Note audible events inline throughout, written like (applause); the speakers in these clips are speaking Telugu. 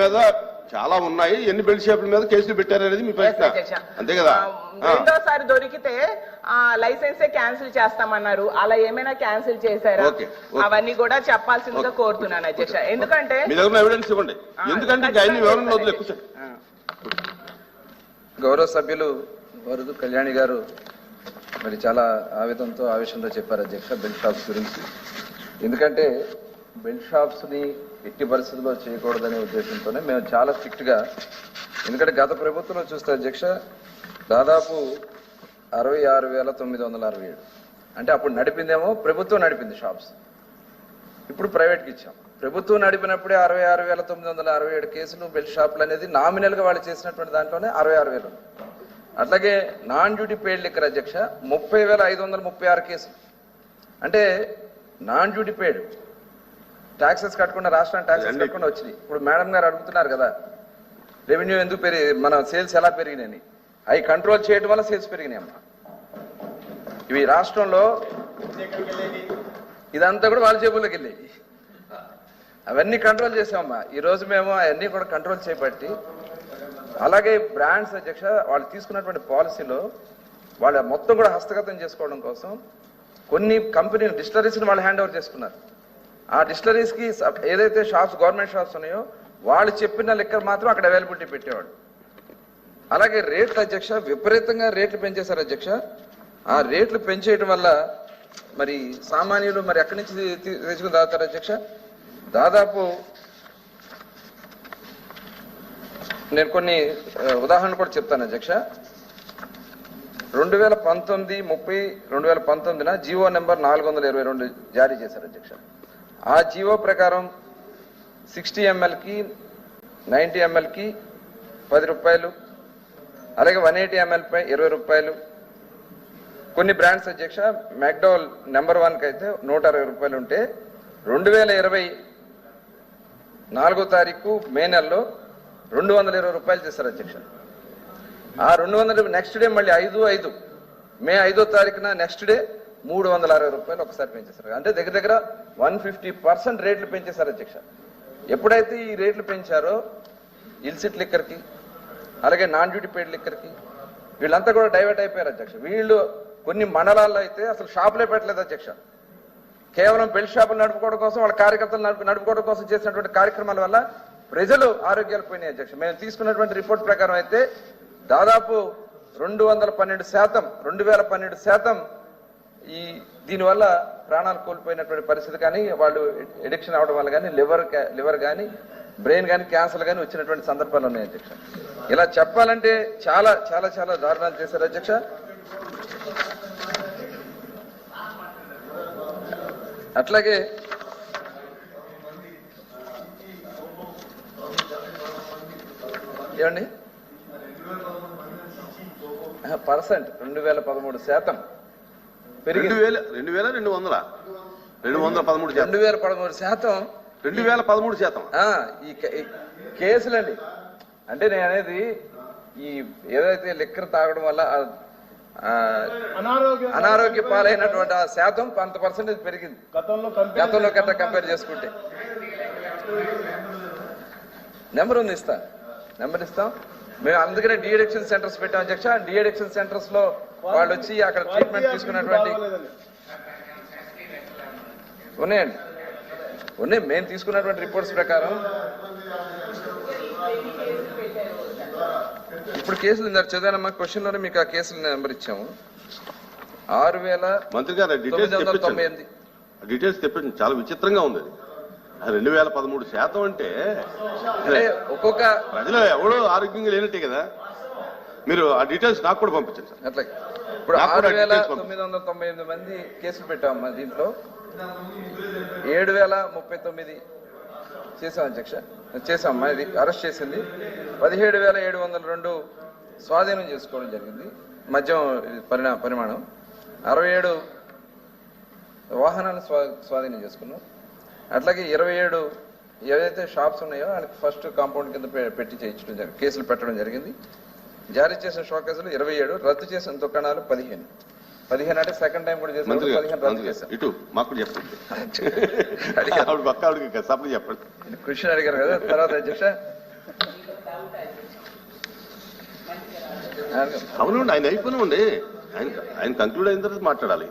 మీద చాలా ఉన్నాయి. ఎన్ని బెల్ట్ షాపుల మీద కేసులు పెట్టారనేది మీ ప్రశ్న. అంతే కదా. రెండోసారి దొరికితే ఆ లైసెన్సే క్యాన్సిల్ చేస్తామన్నారు. అలా ఏమైనా క్యాన్సిల్ చేశారా. అవన్నీ కూడా చెప్పాల్సిందిగా కోరుతున్నాను అధ్యక్ష. ఎందుకంటే మీ దగ్గర ఎవిడెన్స్ ఇవ్వండి. ఎందుకంటే వివరణ. గౌరవ సభ్యులు వరదు కళ్యాణి గారు మరి చాలా ఆవేదనతో ఆవేశంతో చెప్పారు అధ్యక్ష బెల్ట్ షాప్స్ గురించి. ఎందుకంటే బెల్ట్ షాప్స్ని ఎట్టి పరిస్థితుల్లో చేయకూడదనే ఉద్దేశంతోనే మేము చాలా స్ట్రిక్ట్గా ఎందుకంటే గత ప్రభుత్వంలో చూస్తే అధ్యక్ష దాదాపు అరవై ఆరు వేల తొమ్మిది వందల అరవై ఏడు. అంటే అప్పుడు నడిపిందేమో ప్రభుత్వం నడిపింది షాప్స్. ఇప్పుడు ప్రైవేట్కి ఇచ్చాం. ప్రభుత్వం నడిపినప్పుడే అరవై ఆరు వేల తొమ్మిది వందల అరవై ఏడు కేసులు బెల్ట్ షాపులు అనేది నామినల్గా వాళ్ళు చేసినటువంటి దాంట్లోనే అరవై ఆరు వేలు అట్లాగే నాన్ డ్యూటీ పెయిడ్ లిక్కర్ అధ్యక్ష ముప్పై వేల ఐదు వందల ముప్పై ఆరు కేసులు. అంటే నాన్ డ్యూటీ పెయిడ్ ట్యాక్సెస్ కట్టకుండా రాష్ట్రానికి ట్యాక్సెస్ కట్టకుండా వచ్చినాయి. ఇప్పుడు మేడం గారు అడుగుతున్నారు కదా రెవెన్యూ ఎందుకు పెరిగి మన సేల్స్ ఎలా పెరిగినాయని. అవి కంట్రోల్ చేయడం వల్ల సేల్స్ పెరిగినాయి అమ్మా. ఇవి రాష్ట్రంలో ఇదంతా కూడా వాళ్ళ జేబుల్లోకి వెళ్ళాయి అవన్నీ కంట్రోల్ చేసామమ్మా. ఈ రోజు మేము అవన్నీ కూడా కంట్రోల్ చేపట్టి అలాగే బ్రాండ్స్ అధ్యక్ష వాళ్ళు తీసుకున్నటువంటి పాలసీలో వాళ్ళ మొత్తం కూడా హస్తగతం చేసుకోవడం కోసం కొన్ని కంపెనీలు డిస్టరీస్ని వాళ్ళు హ్యాండ్ ఓవర్ చేసుకున్నారు. ఆ డిస్టరీస్కి ఏదైతే షాప్స్ గవర్నమెంట్ షాప్స్ ఉన్నాయో వాళ్ళు చెప్పిన లెక్కలు మాత్రం అక్కడ అవైలబిలిటీ పెట్టేవాడు అలాగే రేట్లు అధ్యక్ష విపరీతంగా రేట్లు పెంచేశారు అధ్యక్ష. ఆ రేట్లు పెంచేయడం వల్ల మరి సామాన్యులు మరి ఎక్కడి నుంచి తెచ్చుకుని తాగుతారు అధ్యక్ష? దాదాపు నేను కొన్ని ఉదాహరణ కూడా చెప్తాను అధ్యక్ష. రెండు వేల పంతొమ్మిది ముప్పై రెండు వేల పంతొమ్మిదిన జీవో నెంబర్ నాలుగు వందల ఇరవై రెండు జారీ చేశారు అధ్యక్ష. ఆ జీవో ప్రకారం సిక్స్టీ ఎంఎల్కి నైంటీ ఎంఎల్కి పది రూపాయలు అలాగే వన్ ఎయిటీ ఎంఎల్పై ఇరవై రూపాయలు. కొన్ని బ్రాండ్స్ అధ్యక్ష మ్యాక్డోల్ నెంబర్ వన్కి అయితే నూట అరవై రూపాయలు ఉంటే రెండు వేల ఇరవై నాలుగో తారీఖు మే నెలలో రెండు వందల ఇరవై రూపాయలు చేశారు అధ్యక్ష. ఆ రెండు వందల నెక్స్ట్ డే మళ్ళీ ఐదు ఐదు మే ఐదో తారీఖున నెక్స్ట్ డే మూడు వందల అరవై రూపాయలు ఒకసారి పెంచేశారు. అంటే దగ్గర దగ్గర వన్ ఫిఫ్టీ పర్సెంట్ రేట్లు పెంచేశారు అధ్యక్ష. ఎప్పుడైతే ఈ రేట్లు పెంచారో ఇల్సిట్ లిక్కర్కి అలాగే నాన్ డ్యూటీ పెయిడ్ లిక్కర్కి వీళ్ళంతా కూడా డైవర్ట్ అయిపోయారు అధ్యక్ష. వీళ్ళు కొన్ని మండలాల్లో అయితే అసలు షాపులే పెట్టలేదు అధ్యక్ష. కేవలం బెల్ట్ షాపులు నడుపుకోవడం కోసం వాళ్ళ కార్యకర్తలు నడుపు నడుపుకోవడం కోసం చేసినటువంటి కార్యక్రమాల వల్ల ప్రజలు ఆరోగ్యాలు పోయినాయి అధ్యక్ష. మేము తీసుకున్నటువంటి రిపోర్ట్ ప్రకారం అయితే దాదాపు రెండు వందల పన్నెండు శాతం రెండు వేల పన్నెండు శాతం ఈ దీనివల్ల ప్రాణాలు కోల్పోయినటువంటి పరిస్థితి కానీ వాళ్ళు ఎడిక్షన్ అవడం వల్ల కానీ లివర్ లివర్ కానీ బ్రెయిన్ కానీ క్యాన్సర్ కానీ వచ్చినటువంటి సందర్భాలు ఉన్నాయి అధ్యక్ష. ఇలా చెప్పాలంటే చాలా చాలా చాలా దారుణాలు చేశారు అధ్యక్ష. అట్లాగే ఏమండి? పర్సెంట్ రెండు వేల పదమూడు శాతం. రెండు పెరిగింది వేల రెండు వేల రెండు వందల. రెండు వందల పదమూడు శాతం. రెండు వేల పదమూడు శాతం. రెండు వేల పదమూడు శాతం. ఆ, ఈ కే- ఈ కేసులండి అంటే నేను అనేది ఈ ఏదైతే లిక్కర్ తాగడం వల్ల అనారోగ్య పాలైనటువంటి ఆ శాతం కొంత పర్సెంటేజ్ పెరిగింది. గతంలో కట్ట కంపేర్ చేసుకుంటే. నెంబర్ ఉంది ఇస్తా. నెంబర్ ఇస్తాం. మేము అందుకనే డిఎడిక్షన్ సెంటర్స్ పెట్టాం అధ్యక్ష. డిఎడిక్షన్ సెంటర్స్లో వాళ్ళు వచ్చి అక్కడ ట్రీట్మెంట్ తీసుకున్నటువంటి ఉన్నాయండి. ఉన్నాయి. మేము తీసుకున్నటువంటి రిపోర్ట్స్ ప్రకారం. ఇప్పుడు కేసులు ఇందాక చదివానమ్మా. క్వశ్చన్లోనే మీకు ఆ కేసుల నెంబర్ ఇచ్చాము. ఆరు వేల మంత్రి గారు డీటెయిల్స్ తెప్పించండి. తెప్పించండి. చాలా విచిత్రంగా ఉంది రెండు వేల పదమూడు శాతం అంటే అంటే ఒక్కొక్క ప్రజలు ఎవడో ఆరోగ్యంగా లేనట్టే కదా. మీరు ఆ డీటెయిల్స్ నాకు కూడా పంపించండి సార్. అట్లా. ఇప్పుడు ఆరు వేల తొమ్మిది వందల తొంభై ఎనిమిది మంది కేసులు పెట్టామమ్మా దీంట్లో. ఏడు వేల ముప్పై తొమ్మిది చేసాం అధ్యక్ష. చేసామమ్మా ఇది అరెస్ట్ చేసింది. పదిహేడు వేల ఏడు వందల రెండు స్వాధీనం చేసుకోవడం జరిగింది. మద్యం పరిణా పరిమాణం. అరవై ఏడు వాహనాన్ని స్వా స్వాధీనం చేసుకున్నాం. అట్లాగే ఇరవై ఏడు ఏవైతే షాప్స్ ఉన్నాయో వాళ్ళకి ఫస్ట్ కాంపౌండ్ కింద పెట్టి చేయించడం జరిగింది కేసులు పెట్టడం జరిగింది. జారీ చేసిన షోకేసులు ఇరవై ఏడు రద్దు చేసిన దుకాణాలు పదిహేను. పదిహేను అంటే సెకండ్ టైం కూడా చేసిన పదిహేను రద్దు మంత్రి గారు చేశాం ఇటు మాకు చెప్పండి. (laughs) ఆవిడ పక్క ఆవిడకి చెప్పండి. క్వశ్చన్ అడిగారు కదా తర్వాత అధ్యక్ష? అవునండి ఆయన అయిపోయినా ఉండి ఆయన ఆయన కంక్లూడ్ అయిన తర్వాత మాట్లాడాలి.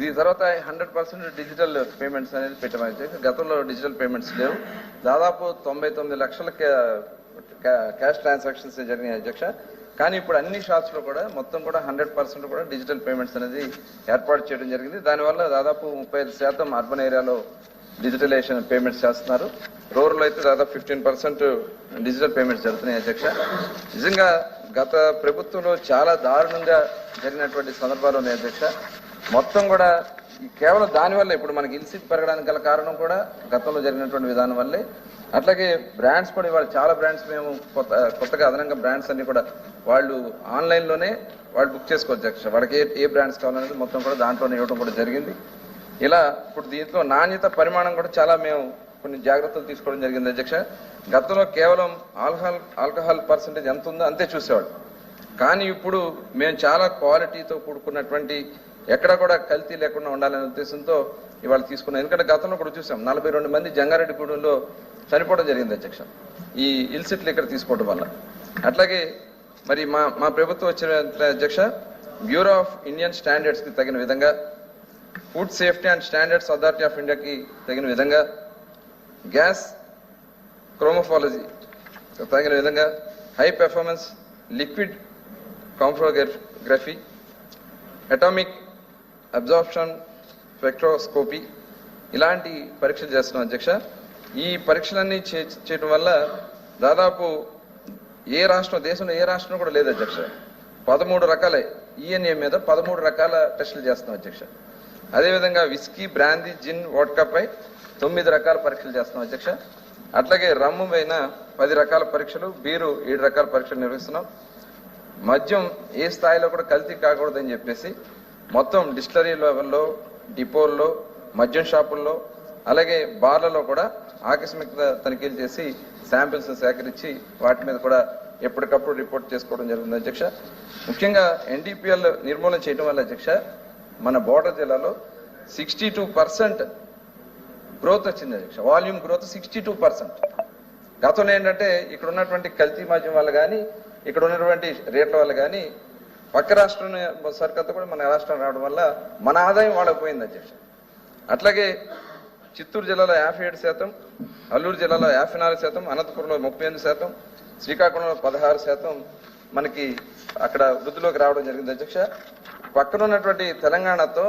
ఇది తర్వాత హండ్రెడ్ పర్సెంట్ డిజిటల్ పేమెంట్స్ అనేది పెట్టమని చెప్పి గతంలో డిజిటల్ పేమెంట్స్ లేవు. దాదాపు తొంభై తొమ్మిది లక్షల క్యాష్ ట్రాన్సాక్షన్స్ జరిగినాయి అధ్యక్ష. కానీ ఇప్పుడు అన్ని షాప్స్లో కూడా మొత్తం కూడా హండ్రెడ్ పర్సెంట్ కూడా డిజిటల్ పేమెంట్స్ అనేది ఏర్పాటు చేయడం జరిగింది. దానివల్ల దాదాపు ముప్పై ఐదు శాతం అర్బన్ ఏరియాలో డిజిటలైజేషన్ పేమెంట్స్ చేస్తున్నారు. రూరల్ అయితే దాదాపు ఫిఫ్టీన్ పర్సెంట్ డిజిటల్ పేమెంట్స్ జరుగుతున్నాయి అధ్యక్ష. నిజంగా గత ప్రభుత్వంలో చాలా దారుణంగా జరిగినటువంటి సందర్భాలు ఉన్నాయి అధ్యక్ష. మొత్తం కూడా కేవలం దానివల్ల ఇప్పుడు మనకి ఇన్సిట్ పెరగడానికి గల కారణం కూడా గతంలో జరిగినటువంటి విధానం వల్లే. అట్లాగే బ్రాండ్స్ కూడా ఇవాళ చాలా బ్రాండ్స్ మేము కొత్త కొత్తగా అదనంగా బ్రాండ్స్ అన్ని కూడా వాళ్ళు ఆన్లైన్లోనే వాళ్ళు బుక్ చేసుకోవచ్చు అధ్యక్ష వాళ్ళకి ఏ ఏ బ్రాండ్స్ కావాలనేది మొత్తం కూడా దాంట్లోనే ఇవ్వడం కూడా జరిగింది. ఇలా ఇప్పుడు దీంట్లో నాణ్యత పరిమాణం కూడా చాలా మేము కొన్ని జాగ్రత్తలు తీసుకోవడం జరిగింది అధ్యక్ష గతంలో కేవలం ఆల్కహాల్ ఆల్కహాల్ పర్సంటేజ్ ఎంత ఉందో అంతే చూసేవాడు కానీ ఇప్పుడు మేము చాలా క్వాలిటీతో కూడుకున్నటువంటి ఎక్కడ కూడా కల్తీ లేకుండా ఉండాలనే ఉద్దేశంతో ఇవాళ తీసుకున్నాం. ఎందుకంటే గతంలో కూడా చూసాం నలభై రెండు మంది జంగారెడ్డిగూడెంలో చనిపోవడం జరిగింది అధ్యక్ష. ఈ ఇల్సిట్లు ఇక్కడ తీసుకోవడం వల్ల. అట్లాగే మరి మా మా ప్రభుత్వం వచ్చిన అధ్యక్ష బ్యూరో ఆఫ్ ఇండియన్ స్టాండర్డ్స్కి తగిన విధంగా food safety and standards authority of ఇండియాకి తగిన విధంగా గ్యాస్ క్రోమోఫాలజీ తగిన విధంగా హై పెర్ఫార్మెన్స్ లిక్విడ్ కాంఫ్రోగ్రఫీ అటామిక్ అబ్జార్ప్షన్ స్పెక్ట్రోస్కోపీ ఇలాంటి పరీక్షలు చేస్తున్నాం అధ్యక్ష. ఈ పరీక్షలన్నీ చే- చేయడం వల్ల దాదాపు ఏ రాష్ట్రం దేశంలో ఏ రాష్ట్రం కూడా లేదు అధ్యక్ష. పదమూడు రకాల ఈఎన్ఏ మీద పదమూడు రకాల టెస్టులు చేస్తున్నాం అధ్యక్ష. అదేవిధంగా విస్కీ బ్రాందీ జిన్ వోడ్కాపై తొమ్మిది రకాల పరీక్షలు చేస్తున్నాం అధ్యక్ష. అట్లాగే రమ్ము పైన పది రకాల పరీక్షలు బీరు ఏడు రకాల పరీక్షలు నిర్వహిస్తున్నాం. మద్యం ఏ స్థాయిలో కూడా కల్తీ కాకూడదని చెప్పేసి మొత్తం డిస్టరీ లెవెల్లో డిపోల్లో మద్యం షాపుల్లో అలాగే బార్లలో కూడా ఆకస్మిక తనిఖీలు చేసి శాంపిల్స్ సేకరించి వాటి మీద కూడా ఎప్పటికప్పుడు రిపోర్ట్ చేసుకోవడం జరుగుతుంది అధ్యక్ష. ముఖ్యంగా ఎన్డీపీఎల్ నిర్మూలన చేయడం వల్ల అధ్యక్ష మన బోర్డర్ జిల్లాలో సిక్స్టీ టూ పర్సెంట్ గ్రోత్ వచ్చింది అధ్యక్ష. Volume growth sixty two percent. గతంలో ఏంటంటే ఇక్కడ ఉన్నటువంటి కల్తీ మద్యం వల్ల కానీ ఇక్కడ ఉన్నటువంటి రేట్ల వల్ల కానీ పక్క రాష్ట్రం సరికొత్త కూడా మన రాష్ట్రం రావడం వల్ల మన ఆదాయం వాళ్ళకి పోయింది అధ్యక్ష. అట్లాగే చిత్తూరు జిల్లాలో యాభై ఏడు శాతం అల్లూరు జిల్లాలో యాభై నాలుగు శాతం అనంతపురంలో ముప్పై ఎనిమిది శాతం శ్రీకాకుళంలో పదహారు శాతం మనకి అక్కడ వృద్ధిలోకి రావడం జరిగింది అధ్యక్ష. పక్కన ఉన్నటువంటి తెలంగాణతో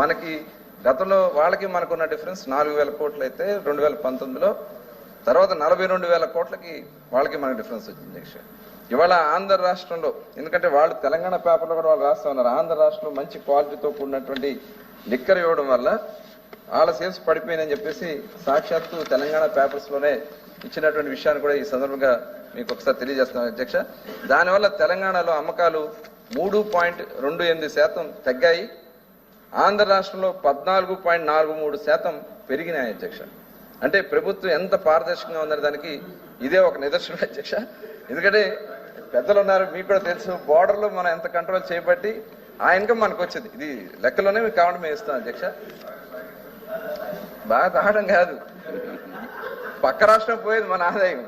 మనకి గతంలో వాళ్ళకి మనకున్న డిఫరెన్స్ నాలుగు వేల కోట్లు అయితే రెండు వేల పంతొమ్మిదిలో తర్వాత నలభై రెండు వేల కోట్లకి వాళ్ళకి మనకి డిఫరెన్స్ వచ్చింది అధ్యక్ష. ఇవాళ ఆంధ్ర రాష్ట్రంలో ఎందుకంటే వాళ్ళు తెలంగాణ పేపర్లో కూడా వాళ్ళు రాస్తా ఉన్నారు. ఆంధ్ర రాష్ట్రంలో మంచి క్వాలిటీతో కూడినటువంటి లిక్కర్ ఇవ్వడం వల్ల వాళ్ళ సేల్స్ పడిపోయిందని చెప్పేసి సాక్షాత్తు తెలంగాణ పేపర్స్లోనే ఇచ్చినటువంటి విషయాన్ని కూడా ఈ సందర్భంగా మీకు ఒకసారి తెలియజేస్తున్నాను అధ్యక్ష. దానివల్ల తెలంగాణలో అమ్మకాలు మూడు పాయింట్ రెండు ఎనిమిది శాతం తగ్గాయి. ఆంధ్ర రాష్ట్రంలో పద్నాలుగు పాయింట్ నాలుగు మూడు శాతం పెరిగినాయి అధ్యక్ష. అంటే ప్రభుత్వం ఎంత పారదర్శకంగా ఉందనే దానికి ఇదే ఒక నిదర్శనం అధ్యక్ష. ఎందుకంటే పెద్దలు ఉన్నారు మీకు కూడా తెలుసు. Border లో మనం ఎంత కంట్రోల్ చేయబట్టి ఆ ఇన్కమ్ మనకు వచ్చింది. ఇది లెక్కలోనే మీకు కావడం మేము ఇస్తాం అధ్యక్ష. బాగా తాగడం కాదు. పక్క రాష్ట్రం పోయేది మన ఆదాయం.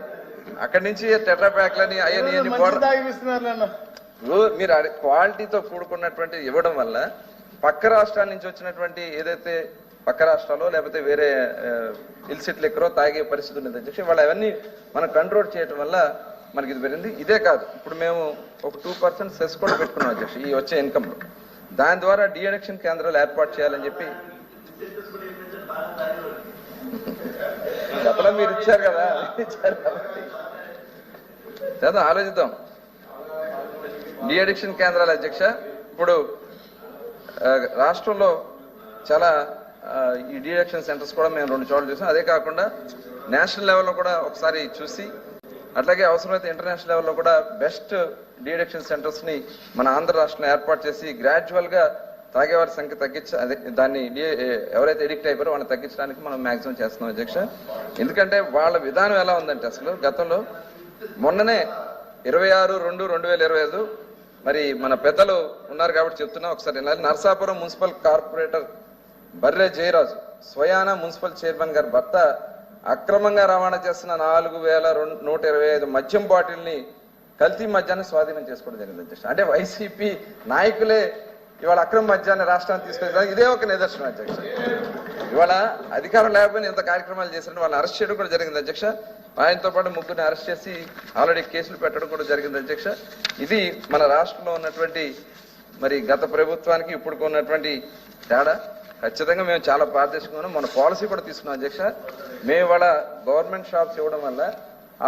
అక్కడి నుంచి టెట్రా ప్యాక్లని అయ్యని ఇవన్నీ border- రో- మీరు క్వాలిటీతో కూడుకున్నటువంటి ఇవ్వడం వల్ల పక్క రాష్ట్రాల నుంచి వచ్చినటువంటి ఏదైతే పక్క రాష్ట్రాల్లో లేకపోతే వేరే ఇల్సిట్ లెక్కరో తాగే పరిస్థితి ఉంది అధ్యక్ష. వాళ్ళు అవన్నీ మనం కంట్రోల్ చేయడం వల్ల మనకి ఇది పెరిగింది. ఇదే కాదు. ఇప్పుడు మేము ఒక టూ పర్సెంట్ సెస్ కూడా పెట్టుకున్నాం అధ్యక్ష ఈ వచ్చే ఇన్కమ్లో దాని ద్వారా డిఎడక్షన్ కేంద్రాలు ఏర్పాటు చేయాలని చెప్పి. గతంలో మీరు ఇచ్చారు కదా. ఇచ్చారు కాబట్టి చేద్దాం ఆలోచిద్దాం. డిఎడిక్షన్ కేంద్రాల అధ్యక్ష ఇప్పుడు రాష్ట్రంలో చాలా ఈ డిఎడిక్షన్ సెంటర్స్ కూడా మేము రెండు చోట్ల చూసాం. అదే కాకుండా నేషనల్ లెవెల్లో కూడా ఒకసారి చూసి అట్లాగే అవసరమైతే ఇంటర్నేషనల్ లెవెల్లో కూడా బెస్ట్ డిడక్షన్ సెంటర్స్ని సెంటర్స్ని మన ఆంధ్ర రాష్ట్రంలో ఏర్పాటు చేసి గ్రాడ్యువల్గా తాగేవారి సంఖ్య తగ్గించ అదే దాన్ని ఎవరైతే ఎడిక్ట్ అయిపోయారో వాళ్ళని తగ్గించడానికి మనం మాక్సిమం చేస్తున్నాం అధ్యక్ష. ఎందుకంటే వాళ్ళ విధానం ఎలా ఉందంటే అసలు గతంలో మొన్ననే ఇరవై ఆరు రెండు రెండు వేల ఇరవై ఐదు మరి మన పెద్దలు ఉన్నారు కాబట్టి చెప్తున్నా ఒకసారి నర్సాపురం మున్సిపల్ కార్పొరేటర్ బర్రె జయరాజు స్వయాన మున్సిపల్ చైర్మన్ గారి భర్త అక్రమంగా రవాణా చేస్తున్న నాలుగు వేల రెండు నూట ఇరవై ఐదు మద్యం బాటిల్ని కల్తీ మద్యాన్ని స్వాధీనం చేసుకోవడం జరిగింది అధ్యక్ష. అంటే వైసీపీ నాయకులే ఇవాళ అక్రమ మద్యాన్ని రాష్ట్రానికి తీసుకొచ్చిన ఇదే ఒక నిదర్శనం అధ్యక్ష. ఇవాళ అధికారం లేకపోయినా ఇంత కార్యక్రమాలు చేసిన వాళ్ళని అరెస్ట్ చేయడం కూడా జరిగింది అధ్యక్ష. ఆయనతో పాటు ముగ్గురిని అరెస్ట్ చేసి ఆల్రెడీ కేసులు పెట్టడం కూడా జరిగింది అధ్యక్ష. ఇది మన రాష్ట్రంలో ఉన్నటువంటి మరి గత ప్రభుత్వానికి ఇప్పుడు ఉన్నటువంటి తేడా. ఖచ్చితంగా మేము చాలా పారదర్శకంగా మన పాలసీ కూడా తీసుకున్నాం అధ్యక్ష. మేము ఇవాళ గవర్నమెంట్ షాప్స్ ఇవ్వడం వల్ల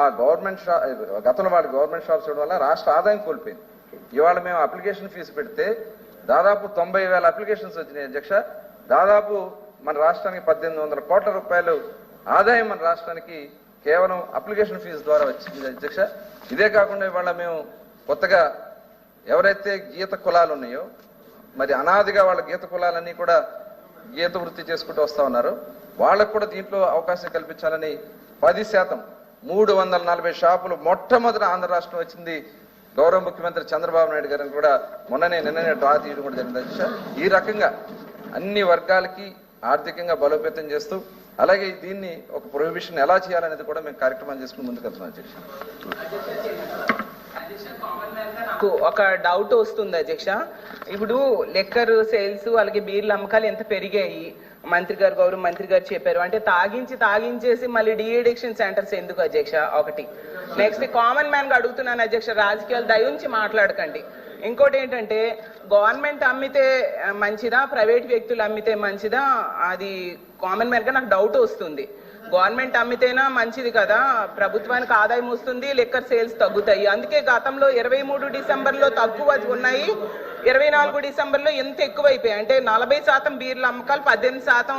ఆ గవర్నమెంట్ షాప్ గతంలో వాళ్ళ గవర్నమెంట్ షాప్స్ ఇవ్వడం వల్ల రాష్ట్ర ఆదాయం కోల్పోయింది. ఇవాళ మేము అప్లికేషన్ ఫీజు పెడితే దాదాపు తొంభై వేల అప్లికేషన్స్ వచ్చినాయి అధ్యక్ష. దాదాపు మన రాష్ట్రానికి పద్దెనిమిది వందల కోట్ల రూపాయలు ఆదాయం మన రాష్ట్రానికి కేవలం అప్లికేషన్ ఫీజు ద్వారా వచ్చింది అధ్యక్ష. ఇదే కాకుండా ఇవాళ మేము కొత్తగా ఎవరైతే గీత కులాలు ఉన్నాయో మరి అనాదిగా వాళ్ళ గీత కులాలన్నీ కూడా గీత వృత్తి చేసుకుంటూ వస్తా ఉన్నారు. వాళ్ళకు కూడా దీంట్లో అవకాశం కల్పించాలని పది శాతం మూడు వందల నలభై షాపులు మొట్టమొదటి ఆంధ్ర రాష్ట్రం వచ్చింది. గౌరవ ముఖ్యమంత్రి చంద్రబాబు నాయుడు గారిని కూడా మొన్ననే నిన్ననే డ్రా తీయడం కూడా జరిగింది. ఈ రకంగా అన్ని వర్గాలకి ఆర్థికంగా బలోపేతం చేస్తూ అలాగే దీన్ని ఒక ప్రొహిబిషన్ ఎలా చేయాలనేది కూడా మేము కార్యక్రమాలు చేసుకుని ముందుకు వెళ్తున్నాం అధ్యక్ష. నాకు ఒక డౌట్ వస్తుంది అధ్యక్ష. ఇప్పుడు లెక్కర్ సేల్స్ అలాగే బీర్ల అమ్మకాలు ఎంత పెరిగాయి? మంత్రి గారు గౌరవ మంత్రి గారు చెప్పారు. అంటే తాగించి తాగించేసి మళ్ళీ డిఎడిక్షన్ సెంటర్స్ ఎందుకు అధ్యక్ష? ఒకటి. నెక్స్ట్ కామన్ మ్యాన్గా అడుగుతున్నాను అధ్యక్ష. రాజకీయాలు దయించి మాట్లాడకండి. ఇంకోటి ఏంటంటే గవర్నమెంట్ అమ్మితే మంచిదా? ప్రైవేట్ వ్యక్తులు అమ్మితే మంచిదా? అది కామన్ మ్యాన్గా నాకు డౌట్ వస్తుంది. గవర్నమెంట్ అమ్మితేనా మంచిది కదా? ప్రభుత్వానికి ఆదాయం వస్తుంది లిక్కర్ సేల్స్ తగ్గుతాయి. అందుకే గతంలో ఇరవై మూడు డిసెంబర్లో తక్కువ ఉన్నాయి. ఇరవై నాలుగు డిసెంబర్లో ఎంత ఎక్కువైపోయాయి? అంటే నలభై శాతం బీర్ల అమ్మకాలు పద్దెనిమిది శాతం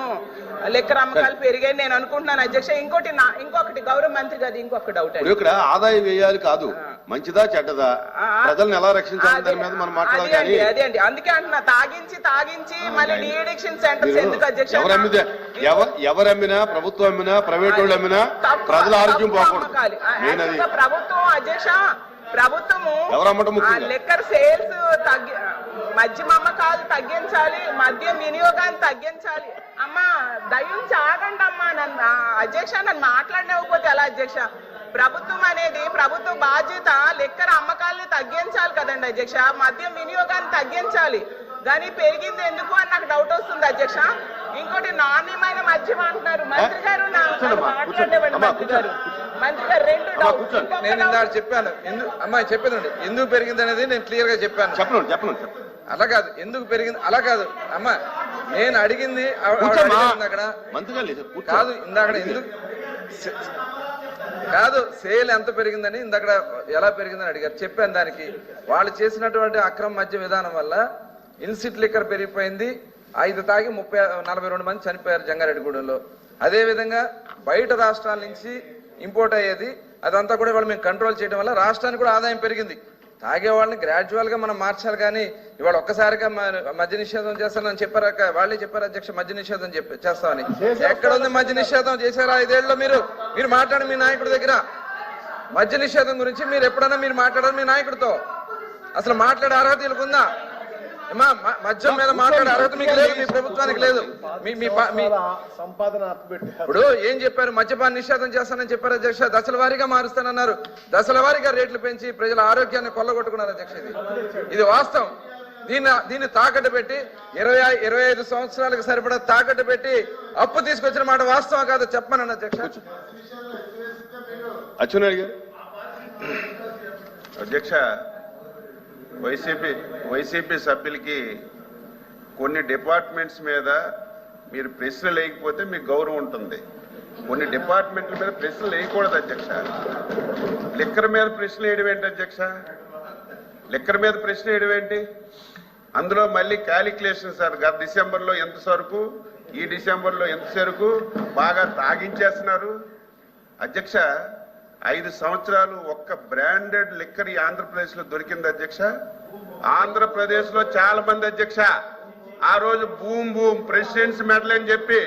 లిక్కర్ అమ్మకాలు పెరిగాయి నేను అనుకుంటున్నాను అధ్యక్ష. ఇంకోటి నా ఇంకొకటి గౌరవ మంత్రి గారు ఇంకొక డౌట్ ఇక్కడ ఆదాయం వేయాలి కాదు. మంచిదా చెడ్డదా? ప్రజల్ని ఎలా రక్షించాలి దాని మీద మనం మాట్లాడాలి అదే అండి అదే అండి. అందుకే అంటున్నా తాగించి తాగించి మళ్ళీ డిఎడిక్షన్ సెంటర్స్ ఎందుకు అధ్యక్ష ఎవరు అమ్మితే ఎవరు అమ్మినా ప్రభుత్వం అమ్మినా ప్రైవేట్ వాళ్ళు అమ్మినా ప్రజల ఆరోగ్యం పోకూడదు. ప్రభుత్వం అధ్యక్ష ప్రభుత్వము? లెక్కర్ సేల్స్ తగ్గి మద్యం అమ్మకాలు తగ్గించాలి మద్యం వినియోగాన్ని తగ్గించాలి. అమ్మా దయించి ఆగండి అమ్మా నన్ను అధ్యక్ష నన్ను మాట్లాడనివ్వకపోతే ఎలా అధ్యక్ష? ప్రభుత్వం అనేది ప్రభుత్వ బాధ్యత లెక్కర్ అమ్మకాలని తగ్గించాలి కదండి అధ్యక్ష. మద్యం వినియోగాన్ని తగ్గించాలి. కానీ పెరిగింది ఎందుకు అని నాకు డౌట్ వస్తుంది అధ్యక్ష. ఇంకోటి నాణ్యమైన మద్యం అంటున్నారు. మంత్రి గారు మంత్రి. ఇంకొక నేను. ఇందాక చెప్పాను. ఎందుకు అమ్మాయి చెప్పేదండి. ఎందుకు పెరిగింది అనేది నేను క్లియర్గా చెప్పాను. చెప్పను చెప్పను. అలా కాదు. ఎందుకు పెరిగింది? అలా కాదు. అమ్మా నేను అడిగింది అక్కడ. కాదు ఇందాక ఎందుకు? కాదు సేల్ ఎంత పెరిగిందని ఇందాక ఎలా పెరిగిందని అడిగారు. చెప్పాను దానికి. వాళ్ళు చేసినటువంటి అక్రమ మద్య విధానం వల్ల ఇన్సిట్ లిక్కర్ పెరిగిపోయింది. ఐదు తాగి ముప్పై నలభై రెండు మంది చనిపోయారు జంగారెడ్డిగూడెంలో. అదేవిధంగా బయట రాష్ట్రాల నుంచి ఇంపోర్ట్ అయ్యేది. అదంతా కూడా వాళ్ళు మేము కంట్రోల్ చేయడం వల్ల రాష్ట్రానికి కూడా ఆదాయం పెరిగింది. తాగే వాళ్ళని గ్రాడ్యువల్గా మనం మార్చాలి కానీ ఇవాళ ఒక్కసారిగా మద్య నిషేధం చేస్తానని చెప్పారక్క వాళ్ళే చెప్పారు అధ్యక్ష మద్య నిషేధం చెప్పి చేస్తామని. ఎక్కడ ఉంది మద్య నిషేధం? చేశారా? ఐదేళ్ళలో మీరు మీరు మాట్లాడి మీ నాయకుడి దగ్గర. మద్య నిషేధం గురించి మీరు ఎప్పుడైనా మీరు మాట్లాడారు మీ నాయకుడితో? అసలు మాట్లాడే అర్హత ఉందా మద్యం మీద మాట్లాడే అర్హత మీకు లేదు మీ ప్రభుత్వానికి లేదు. మీ మీ సంపాదన ఇప్పుడు ఏం చెప్పారు? మద్యపాన నిషేధం చేస్తానని చెప్పారు అధ్యక్ష. దశల వారీగా మారుస్తానన్నారు. దశల వారీగా రేట్లు పెంచి ప్రజల ఆరోగ్యాన్ని కొల్లగొట్టుకున్నారు అధ్యక్ష ఇది. ఇది వాస్తవం. దీన్ని దీన్ని తాకట్టు పెట్టి ఇరవై ఇరవై ఐదు సంవత్సరాలకు సరిపడా తాకట్టు పెట్టి అప్పు తీసుకొచ్చిన మాట వాస్తవం కాదు చెప్పమన్నాను అధ్యక్ష. అచ్చెన్నాయుడు గారు అధ్యక్ష వైసీపీ వైసీపీ సభ్యులకి కొన్ని డిపార్ట్మెంట్స్ మీద మీరు ప్రశ్నలు వేయకపోతే మీకు గౌరవం ఉంటుంది. కొన్ని డిపార్ట్మెంట్ల మీద ప్రశ్నలు వేయకూడదు అధ్యక్ష. లిక్కర్ మీద ప్రశ్నలు వేయడం ఏంటి అధ్యక్ష? లిక్కర్ మీద ప్రశ్న వేయడం ఏంటి? అందులో మళ్ళీ క్యాలిక్యులేషన్ సార్ గత డిసెంబర్లో ఎంత సరుకు? ఈ డిసెంబర్లో ఎంత సరుకు? బాగా తాగించేస్తున్నారు. అధ్యక్ష ఐదు సంవత్సరాలు ఒక్క బ్రాండెడ్ లిక్కర్ ఈ ఆంధ్రప్రదేశ్లో దొరికింది అధ్యక్ష ఆంధ్రప్రదేశ్లో చాలా మంది అధ్యక్ష ఆ రోజు బూమ్ బూమ్ ప్రెసిడెంట్స్ మెడల్ అని చెప్పి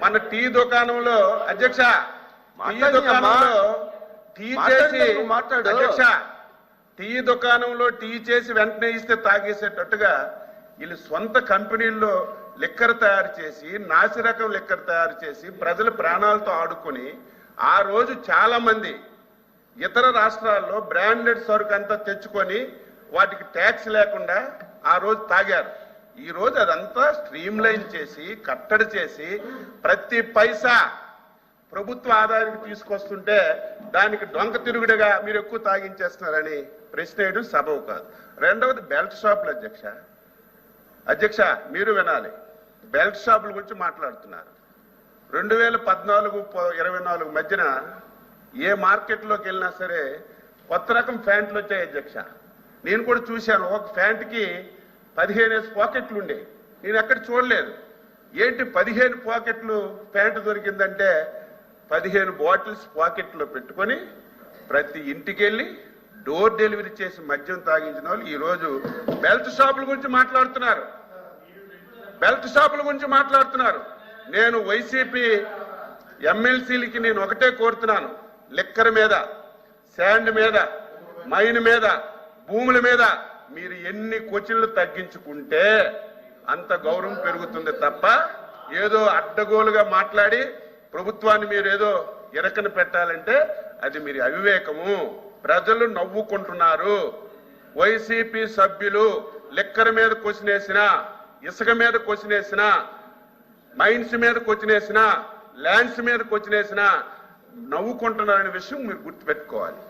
మన టీ దుకాణంలో అధ్యక్ష టీ. దుకాణంలో టీ చేసి మాట్లాడు. అధ్యక్ష టీ దుకాణంలో టీ చేసి వెంటనే ఇస్తే తాగేసేటట్టుగా వీళ్ళు సొంత కంపెనీల్లో లిక్కర్ తయారు చేసి నాసిరకం లిక్కర్ తయారు చేసి ప్రజల ప్రాణాలతో ఆడుకొని ఆ రోజు చాలా మంది ఇతర రాష్ట్రాల్లో బ్రాండెడ్ సరుకు అంతా తెచ్చుకొని వాటికి ట్యాక్స్ లేకుండా ఆ రోజు తాగారు. ఈ రోజు అదంతా స్ట్రీమ్ లైన్ చేసి కట్టడి చేసి ప్రతి పైసా ప్రభుత్వ ఆదాయానికి తీసుకొస్తుంటే దానికి డొంక తిరుగుడుగా మీరు ఎక్కువ తాగించేస్తున్నారని ప్రశ్న వేయడం సబవు కాదు. రెండవది బెల్ట్ షాపులు అధ్యక్ష. అధ్యక్ష మీరు వినాలి. బెల్ట్ షాపుల గురించి మాట్లాడుతున్నారు. రెండు వేల పద్నాలుగు ఇరవై నాలుగు మధ్యన ఏ మార్కెట్లోకి వెళ్ళినా సరే కొత్త రకం ప్యాంట్లు వచ్చాయి అధ్యక్ష. నేను కూడా చూశాను. ఒక ప్యాంట్కి పదిహేను పాకెట్లు ఉండే. నేను ఎక్కడ చూడలేదు. ఏంటి పదిహేను పాకెట్లు ప్యాంటు దొరికిందంటే పదిహేను బాటిల్స్ పాకెట్లో పెట్టుకొని ప్రతి ఇంటికి వెళ్ళి డోర్ డెలివరీ చేసి మద్యం తాగించిన వాళ్ళు ఈరోజు బెల్ట్ షాపుల గురించి మాట్లాడుతున్నారు. బెల్ట్ షాపుల గురించి మాట్లాడుతున్నారు. నేను వైసీపీ ఎమ్మెల్సీలకి నేను ఒకటే కోరుతున్నాను. లిక్కర్ మీద శాండ్ మీద మైన్ మీద భూముల మీద మీరు ఎన్ని క్వశ్చన్లు తగ్గించుకుంటే అంత గౌరవం పెరుగుతుంది తప్ప ఏదో అడ్డగోలుగా మాట్లాడి ప్రభుత్వాన్ని మీరు ఏదో ఇరకన పెట్టాలంటే అది మీరు అవివేకము. ప్రజలు నవ్వుకుంటున్నారు. వైసీపీ సభ్యులు లిక్కర్ మీద క్వశ్చనేసిన ఇసుక మీద క్వశ్చనేసిన మైన్స్ మీద కొచ్చినేసిన ల్యాండ్స్ మీద కొచ్చినేసినా నవ్వుకుంటున్నారనే విషయం మీరు గుర్తుపెట్టుకోవాలి